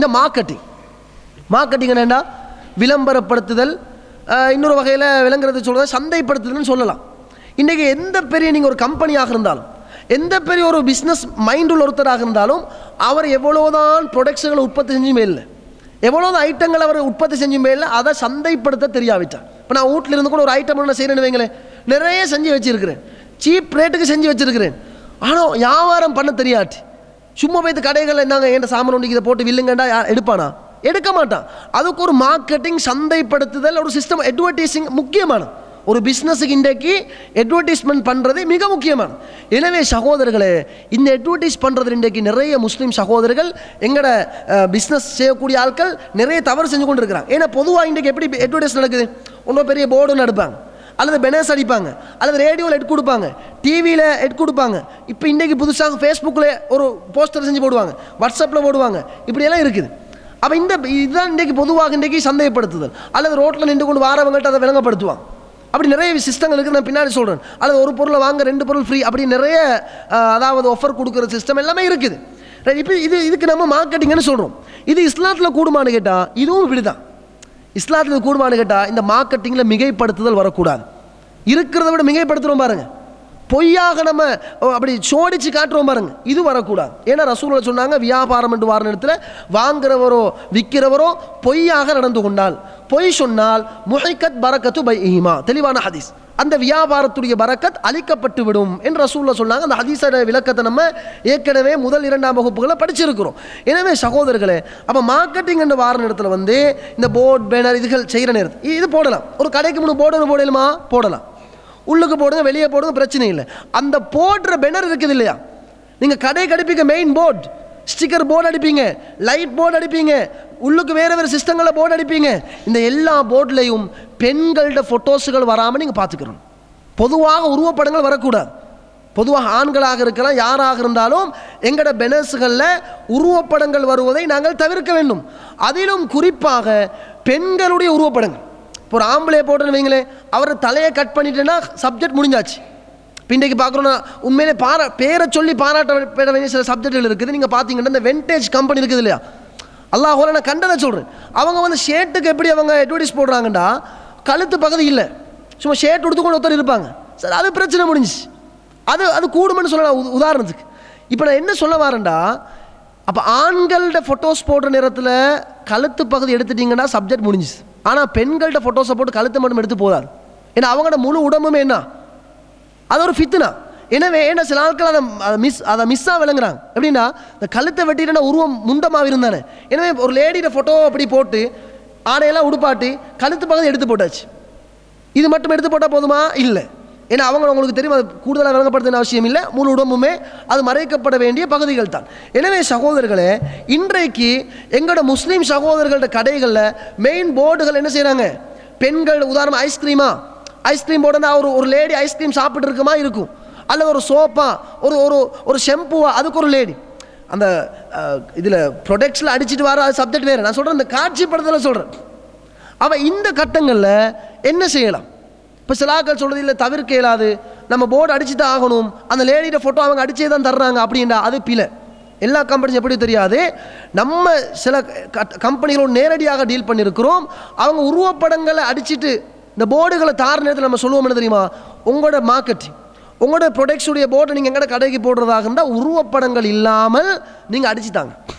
இந்த marketing marketing என்னென்னா விளம்பரப்படுத்துதல் இன்னொரு வகையில் விளங்குறது சொல்கிறது சந்தைப்படுத்துதல்னு சொல்லலாம். இன்றைக்கி எந்த பெரிய நீங்கள் ஒரு கம்பெனியாக இருந்தாலும் எந்த பெரிய ஒரு பிஸ்னஸ் மைண்டுள்ள ஒருத்தராக இருந்தாலும் அவர் எவ்வளோதான் ப்ரொடக்ட்ஸுகளை உற்பத்தி செஞ்சுமே இல்லை. எவ்வளோதான் ஐட்டங்கள் அவர் உற்பத்தி செஞ்சுமே இல்லை அதை சந்தைப்படுத்த தெரியாவிட்டார். இப்போ நான் வீட்டில் இருந்து கூட ஒரு ஐட்டம் நான் செய்கிறேன்னு வைங்களேன். நிறைய செஞ்சு வச்சுருக்கிறேன். சீப் ரேட்டுக்கு செஞ்சு வச்சுருக்கிறேன். ஆனால் வியாபாரம் பண்ண தெரியாட்டி. சும்மா போய் கடைகளில் என்னங்க என் சாமான் ஒன்று இதை போட்டு வில்லுங்கண்டா யார் எடுப்பானா? எடுக்க மாட்டான். அதுக்கு ஒரு மார்க்கெட்டிங் சந்தைப்படுத்துதல் ஒரு சிஸ்டம் அட்வர்டைஸிங் முக்கியமான. ஒரு பிஸ்னஸுக்கு இன்றைக்கு அட்வர்டைஸ்மெண்ட் பண்ணுறது மிக முக்கியமான. எனவே சகோதரர்களே இந்த அட்வர்டைஸ் பண்ணுறது இன்றைக்கு நிறைய முஸ்லீம் சகோதரர்கள் எங்களோட பிஸ்னஸ் செய்யக்கூடிய ஆட்கள் நிறைய தவறு செஞ்சு கொண்டு இருக்கிறாங்க ஏன்னா பொதுவாக இன்றைக்கு எப்படி அட்வர்டைஸ் நடக்குது? ஒன்றும் பெரிய போர்டு ஒன்று அல்லது பெனர்ஸ் அடிப்பாங்க. அல்லது ரேடியோவில் எட் கொடுப்பாங்க. டிவியில் எட் கொடுப்பாங்க. இப்போ இன்றைக்கி புதுசாக ஃபேஸ்புக்கில் ஒரு போஸ்டர் செஞ்சு போடுவாங்க. வாட்ஸ்அப்பில் போடுவாங்க. இப்படியெல்லாம் இருக்குது. அப்போ இந்த இதுதான் இன்றைக்கு பொதுவாக இன்றைக்கி சந்தேகப்படுத்துதல். அல்லது ரோட்டில் நின்று கொண்டு வாரவங்கள்ட்ட அதை விளங்கப்படுத்துவாங்க. அப்படி நிறைய சிஸ்டங்கள் இருக்குது. நான் பின்னாடி சொல்கிறேன் அல்லது ஒரு பொருளை வாங்க ரெண்டு பொருள் ஃப்ரீ அப்படி நிறைய அதாவது ஆஃபர் கொடுக்குற சிஸ்டம் எல்லாமே இருக்குது. இப்போ இது இதுக்கு நம்ம மார்க்கெட்டிங்னு சொல்கிறோம் இது இஸ்லாத்தில் கூடுமான்னு கேட்டால் இதுவும் இப்படி தான் இஸ்லாத்தில் கூடுமான்னு கேட்டால் இந்த மார்க்கெட்டிங்கில் மிகைப்படுத்துதல் வரக்கூடாது. இருக்கிறத விட மிகைப்படுத்துகிறோம் பாருங்கள் பொய்யாக நம்ம ஓ, அப்படி சோடிச்சு காட்டுறோம் பாருங்க. இது வரக்கூடாது. ஏன்னா ரசூலில் சொன்னாங்க வியாபாரம் என்று வார நேரத்தில் வாங்குறவரோ விற்கிறவரோ பொய்யாக நடந்து கொண்டால் பொய் சொன்னால் முஹைக்கத் பரக்கத்து பை ஈமா தெளிவான ஹதீஸ். அந்த வியாபாரத்துடைய பரக்கத் அழிக்கப்பட்டு விடும் என்று ரசூலில் சொன்னாங்க. அந்த ஹதீஸோட விளக்கத்தை நம்ம ஏற்கனவே முதல் இரண்டாம் வகுப்புகளை படிச்சிருக்கிறோம். எனவே சகோதரர்களே அப்போ மார்க்கெட்டிங் என்ற வார நேரத்தில் வந்து இந்த போர்ட் பேனர் இதுகள் செய்கிற நேரத்தில் இது போடலாம். ஒரு கடைக்கு மூணு போர்டு போடலுமா போடலாம். உள்ளுக்கு போடுங்க வெளியே போடுங்க பிரச்சனை இல்லை. அந்த போடுற பெனர் இருக்குது இல்லையா? நீங்கள் கடை கடிப்பீங்க மெயின் போர்ட் ஸ்டிக்கர் போர்டு அடிப்பீங்க லைட் போர்டு அடிப்பீங்க உள்ளுக்கு வேறு வேறு சிஸ்டங்களில் போர்டு அடிப்பீங்க. இந்த எல்லா போர்ட்லேயும் பெண்களோட ஃபோட்டோஸுகள் வராமல் நீங்கள் பார்த்துக்கணும். பொதுவாக உருவப்படங்கள் வரக்கூடாது. பொதுவாக ஆண்களாக இருக்கலாம் யாராக இருந்தாலும் எங்களோட பெனர்ஸுகளில் உருவப்படங்கள் வருவதை நாங்கள் தவிர்க்க வேண்டும். அதிலும் குறிப்பாக பெண்களுடைய உருவப்படங்கள். இப்போ ஒரு ஆம்பளையை போட்டுன்னு வைங்களேன் அவர் தலையை கட் பண்ணிட்டேன்னா சப்ஜெக்ட் முடிஞ்சாச்சு. இப்போ இன்றைக்கு பார்க்குறோன்னா உண்மையிலே பாரா பேரை சொல்லி பாராட்ட வேண்டிய சில சப்ஜெக்டுகள் இருக்குது. நீங்கள் பார்த்தீங்கன்னா இந்த வெண்டேஜ் கம்பெனி இருக்குது இல்லையா? அல்லாஹோல நான் கண்டதை சொல்கிறேன் அவங்க வந்து ஷேர்ட்டுக்கு எப்படி அவங்க அட்வர்டைஸ் போடுறாங்கண்டா கழுத்து பகுதி இல்லை. சும்மா ஷேர்ட் உடுத்துக்கொண்டு ஒருத்தர் இருப்பாங்க. சார் அது பிரச்சனை முடிஞ்சுச்சு. அது அது கூடுமென்னு சொல்லலாம் உ உதாரணத்துக்கு. இப்போ நான் என்ன சொல்ல வரேன்டா அப்போ ஆண்கள்ட ஃபோட்டோஸ் போடுற நேரத்தில் கழுத்து பகுதி எடுத்துட்டிங்கன்னா சப்ஜெக்ட் முடிஞ்சுச்சு. ஆனால் பெண்கள்கிட்ட ஃபோட்டோஸை போட்டு கழுத்தை மட்டும் எடுத்து போதாது ஏன்னா அவங்களோட முழு உடம்புமே என்ன? அது ஒரு ஃபித்துனா எனவே என்ன சில ஆட்கள் அதை அதை மிஸ் அதை மிஸ்ஸாக விளங்குறாங்க. எப்படின்னா இந்த கழுத்தை வெட்டிட்டா உருவம் முண்டமாக இருந்தானே. எனவே ஒரு லேடியோட ஃபோட்டோ அப்படி போட்டு ஆடையெல்லாம் உடுப்பாட்டி கழுத்து பகுதி எடுத்து போட்டாச்சு. இது மட்டும் எடுத்து போட்டால் போதுமா? இல்லை. ஏன்னா அவங்க உங்களுக்கு தெரியும் அது கூடுதலாக விளங்கப்படுத்தின அவசியம் இல்லை. முழு உடம்புமே அது மறைக்கப்பட வேண்டிய பகுதிகள் தான். எனவே சகோதரர்களே இன்றைக்கு எங்களோட முஸ்லீம் சகோதரர்களோட கடைகளில் மெயின் போர்டுகள் என்ன செய்கிறாங்க பெண்கள் உதாரணம் ஐஸ்கிரீமா ஐஸ்கிரீம் போர்டுனா ஒரு ஒரு லேடி ஐஸ்கிரீம் சாப்பிட்டு இருக்குமா இருக்கும். அல்ல ஒரு சோப்பா ஒரு ஒரு ஒரு ஷெம்புவா அதுக்கு ஒரு லேடி அந்த இதில் ப்ரொடக்ட்ஸில் அடிச்சுட்டு வர சப்ஜெக்ட் வேறு. நான் சொல்கிறேன் இந்த காட்சிப்படத்தில் சொல்கிறேன் அவன் இந்த கட்டங்களில் என்ன செய்யலாம்? இப்போ சிலாக்கள் சொல்கிறது இல்லை தவிர்க்க இயலாது. நம்ம போர்டு அடிச்சு தான் ஆகணும். அந்த லேடியோட ஃபோட்டோ அவங்க அடிச்சே தான் தர்றாங்க அப்படின்றா அது பிழை. எல்லா கம்பெனிஸ் எப்படி தெரியாது? நம்ம சில கம்பெனிகளோடு நேரடியாக டீல் பண்ணியிருக்கிறோம் அவங்க உருவப்படங்களை அடிச்சிட்டு இந்த போர்டுகளை தார நேரத்தில் நம்ம சொல்லுவோம் என்ன தெரியுமா? உங்களோட மார்க்கெட்டிங் உங்களோட ப்ரொடக்ட்ஸுடைய போர்டை நீங்கள் எங்கட கடைக்கு போடுறதாக இருந்தால் உருவப்படங்கள் இல்லாமல் நீங்கள் அடிச்சுட்டாங்க. தாங்க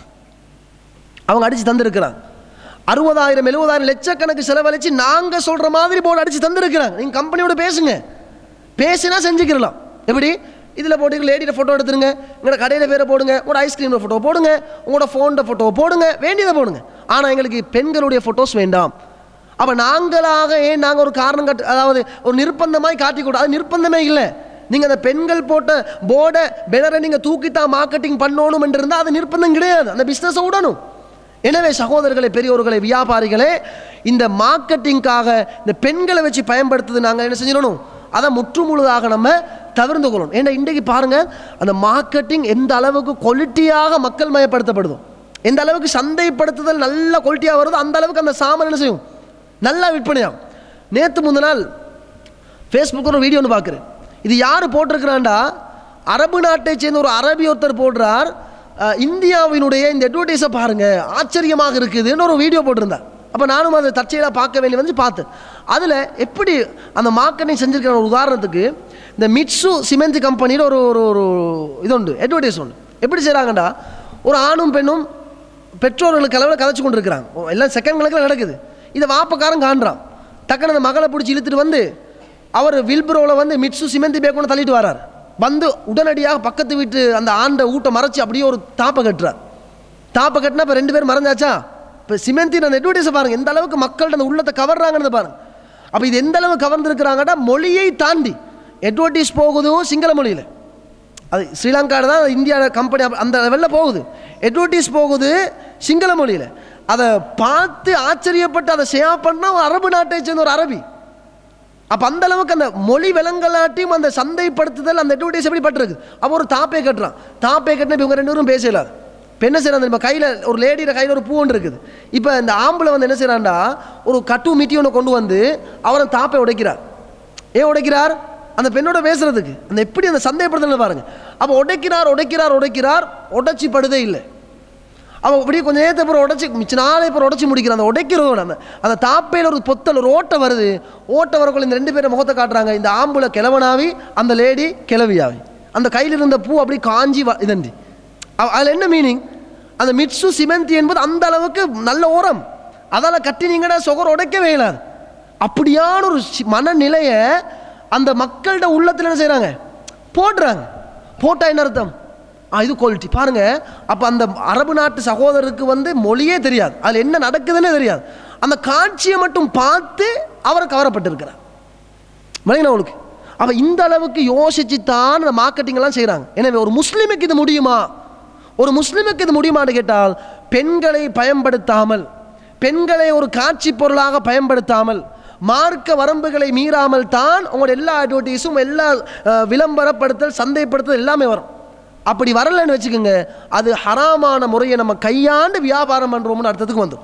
அவங்க அடித்து தந்திருக்கிறாங்க. அறுபதாயிரம் எழுபதாயிரம் லட்சக்கணக்கு செலவழித்து நாங்கள் சொல்கிற மாதிரி போர்டு அடித்து தந்திருக்கிறாங்க நீங்கள் கம்பெனியோட பேசுங்க. பேசினா செஞ்சுக்கிறலாம் எப்படி? இதில் போட்டு லேடியோட ஃபோட்டோ எடுத்துருங்க. உங்களோட கடையில் பேரை போடுங்க. உங்களோட ஐஸ்கிரீமோட ஃபோட்டோ போடுங்க. உங்களோட ஃபோனோட ஃபோட்டோ போடுங்க. வேண்டியதை போடுங்க. ஆனால் எங்களுக்கு பெண்களுடைய ஃபோட்டோஸ் வேண்டாம். அப்போ நாங்களாக ஏன் நாங்கள் ஒரு காரணம் காட்டு அதாவது ஒரு நிர்பந்தமாய் காட்டி கூட அது நிர்பந்தமே இல்லை. நீங்கள் அந்த பெண்கள் போட்ட போர்டை பெனரை நீங்கள் தூக்கித்தான் மார்க்கெட்டிங் பண்ணணும் என்று இருந்தால் அது நிர்பந்தம் கிடையாது. அந்த பிஸ்னஸை விடணும் எனவே சகோதரர்களே பெரியோர்களே வியாபாரிகளே இந்த மார்க்கெட்டிங்காக இந்த பெண்களை வச்சு பயன்படுத்துறது நாங்கள் என்ன செஞ்சிடணும்? அதை முற்றுமுழுதாக நம்ம தவிர்த்து கொள்ளணும். ஏன்னா இன்றைக்கு பாருங்கள் அந்த மார்க்கெட்டிங் எந்த அளவுக்கு குவாலிட்டியாக மக்கள் மயப்படுத்தப்படுதோ எந்த அளவுக்கு சந்தைப்படுத்துதல் நல்ல குவாலிட்டியாக வருதோ அந்த அளவுக்கு அந்த சாமான் என்ன செய்யும்? நல்லா விற்பனையாகும். நேற்று முந்தின நாள் ஃபேஸ்புக்கில் ஒரு வீடியோ ஒன்று பார்க்குறேன். இது யார் போட்டிருக்கிறான்டா? அரபு நாட்டை சேர்ந்த ஒரு அரபி ஒருத்தர் போடுறார். இந்தியாவினுடைய இந்த அட்வர்டைஸை பாருங்கள் ஆச்சரியமாக இருக்குதுன்னு ஒரு வீடியோ போட்டிருந்தார். அப்போ நானும் அதை தற்செயலாக பார்க்க வேண்டிய வந்து பார்த்தேன். அதில் எப்படி அந்த மார்க்கெட்டிங் செஞ்சுருக்கிற ஒரு உதாரணத்துக்கு இந்த மிட்ஸு சிமெண்ட் கம்பெனியில் ஒரு ஒரு ஒரு இது உண்டு அட்வர்டைஸ் உண்டு எப்படி செய்கிறாங்கடா ஒரு ஆணும் பெண்ணும் பெற்றோர்களுக்கு அளவில் கதைச்சு கொண்டு இருக்கிறாங்க எல்லாம் செகண்ட் கணக்கில் நடக்குது. இதை வாப்பக்காரன் காண்றான். டக்குன்னு அந்த மகளை பிடிச்சி இழுத்துட்டு வந்து அவர் வில்புரோவில் வந்து மிட்ஸு சிமெண்ட் பேக் தள்ளிட்டு வரார் வந்து உடனடியாக பக்கத்து வீட்டு அந்த ஆண்டை ஊட்ட மறைச்சி அப்படியே ஒரு தாப்பை கட்டுறார். தாப்பை கட்டினா இப்போ ரெண்டு பேரும் மறைஞ்சாச்சா? இப்போ சிமெந்தின் அந்த அட்வர்டைஸை பாருங்கள் எந்த அளவுக்கு மக்கள்கிட்ட அந்த உள்ளத்தை கவர்றாங்கன்னு பாருங்க. அப்போ இது எந்த அளவு கவர்ந்துருக்கிறாங்கன்னா மொழியை தாண்டி. அட்வர்டைஸ் போகுதும் சிங்கள மொழியில். அது ஸ்ரீலங்காவில் தான் இந்தியா கம்பெனி அந்த லெவலில் போகுது. எட்வர்டைஸ் போகுது சிங்கள மொழியில். அதை பார்த்து ஆச்சரியப்பட்டு அதை ஷேர் பண்ணால் ஒரு அரபு நாட்டை சேர்ந்த ஒரு அரபி. அப்போ அந்த அளவுக்கு அந்த மொழி விலங்கலாட்டியும் அந்த சந்தைப்படுத்துதல் அந்த அட்வர்டைஸ் எப்படி பட்டிருக்கு அப்போ ஒரு தாப்பே கட்டுறான். தாப்பே கட்டினா இப்போ இவங்க ரெண்டு பேரும் பேசலாம் இப்போ என்ன செய்யறாங்க நம்ம கையில் ஒரு லேடியோட கையில் ஒரு பூ ஒன்று இருக்குது. இப்போ இந்த ஆம்பளை வந்து என்ன செய்கிறான்டா ஒரு கட்டு மிட்டி ஒன்று கொண்டு வந்து அவரை தாப்பை உடைக்கிறார். ஏன் உடைக்கிறார்? அந்த பெண்ணோட பேசுறதுக்கு. அந்த எப்படி அந்த சந்தேகப்படுத்தல பாருங்க. அப்போ உடைக்கிறார் உடைக்கிறார் உடைக்கிறார். உடைச்சி படுதே இல்லை. அவன் அப்படியே கொஞ்சம் நேரத்தை அப்புறம் உடச்சி மிச்ச நாளை அப்புறம் உடச்சி முடிக்கிறான். அந்த உடைக்கிறவன் அந்த அந்த தாப்பையில் ஒரு பொத்தல் ஒரு ஓட்டை வருது. ஓட்டை வரக்குள்ள இந்த ரெண்டு பேரும் முகத்தை காட்டுறாங்க. இந்த ஆம்புல கிழவனாவி அந்த லேடி கிளவியாவி அந்த கையில் இருந்த பூ அப்படி காஞ்சி வ- இதண்டி. அதில் என்ன மீனிங் அந்த மிட்சு சிமெண்ட் என்பது அந்த அளவுக்கு நல்ல உரம் அதால் கட்டினீங்கன்னா சுகர் உடைக்கவே இயலாது. அப்படியான ஒரு மனநிலையை அந்த மக்கள்கிட்ட உள்ளத்தில் என்ன செய்கிறாங்க போடுறாங்க. போட்டால் என்ன அர்த்தம்? இது குவாலிட்டி பாருங்க அப்போ அந்த அரபு நாட்டு சகோதரருக்கு வந்து மொழியே தெரியாது. அதில் என்ன நடக்குதுன்னே தெரியாது. அந்த காட்சியை மட்டும் பார்த்து அவர் கவரப்பட்டிருக்கிறார். விளங்கினா அவளுக்கு அப்போ இந்த அளவுக்கு யோசிச்சு தான் அந்த மார்க்கெட்டிங்கெல்லாம் செய்கிறாங்க எனவே ஒரு முஸ்லீமுக்கு இது முடியுமா? ஒரு முஸ்லீமுக்கு இது முடியுமான்னு கேட்டால் பெண்களை பயன்படுத்தாமல் பெண்களை ஒரு காட்சி பொருளாக பயன்படுத்தாமல் மார்க்க வரம்புகளை மீறாமல் தான் உங்களோட எல்லா அட்வர்டைஸும் எல்லா விளம்பரப்படுத்தல் சந்தைப்படுத்தல் எல்லாமே வரும். அப்படி வரலைன்னு வச்சுக்கோங்க. அது ஹராமான முறையை நம்ம கையாண்டு வியாபாரம் பண்ணுறோம்னு அர்த்தத்துக்கு வந்துடும்